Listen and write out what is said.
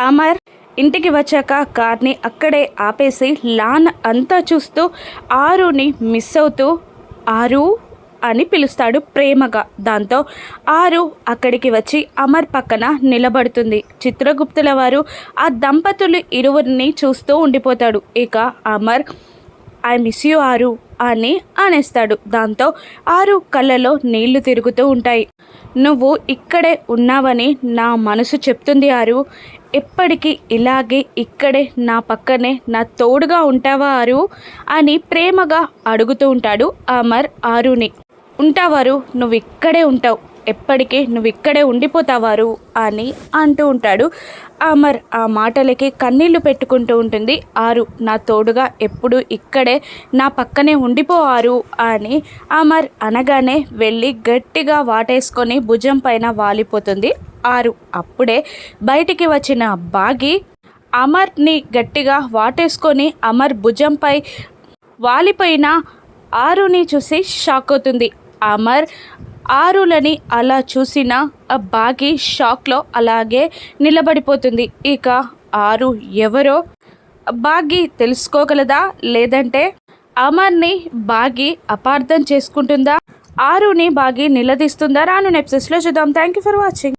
అమర్ ఇంటికి వచ్చాక కార్ని అక్కడే ఆపేసి లాన్ అంతా చూస్తూ ఆరుని మిస్ అవుతూ ఆరు? అని పిలుస్తాడు ప్రేమగా. దాంతో ఆరు అక్కడికి వచ్చి అమర్ పక్కన నిలబడుతుంది. చిత్రగుప్తుల వారు ఆ దంపతులు ఇరువురిని చూస్తూ ఉండిపోతాడు. ఇక అమర్ ఐ మిస్ యూ ఆరు అని అనేస్తాడు. దాంతో ఆరు కళ్ళలో నీళ్ళు తిరుగుతూ ఉంటాయి. నువ్వు ఇక్కడే ఉన్నావని నా మనసు చెప్తుంది ఆరు. ఎప్పటికీ ఇలాగే ఇక్కడే నా పక్కనే నా తోడుగా ఉంటావా ఆరు అని ప్రేమగా అడుగుతూ ఉంటాడు అమర్ ఆరుని. ఉంటావారు నువ్వు ఇక్కడే ఉంటావు. ఎప్పటికీ నువ్వు ఇక్కడే ఉండిపోతావారు అని అంటూ ఉంటాడు. అమర్ ఆ మాటలకి కన్నీళ్ళు పెట్టుకుంటూ ఉంటుంది. ఆరు నా తోడుగా ఎప్పుడు ఇక్కడే నా పక్కనే ఉండిపోవారు అని అమర్ అనగానే వెళ్ళి గట్టిగా వాటేసుకొని భుజం పైన వాలిపోతుంది. ఆరు అప్పుడే బయటికి వచ్చిన బాగి అమర్ని గట్టిగా వాటేసుకొని అమర్ భుజంపై వాలిపోయిన ఆరుని చూసి షాక్ అవుతుంది. అమర్ ఆరులని అలా చూసిన ఆ బాగి షాక్లో అలాగే నిలబడిపోతుంది. ఇక ఆరు ఎవరో బాగి తెలుసుకోగలదా? లేదంటే అమర్ని బాగి అపార్థం చేసుకుంటుందా? ఆరుని బాగి నిలదీస్తుందా? రాను నెప్సెస్లో చూద్దాం. Thank you for watching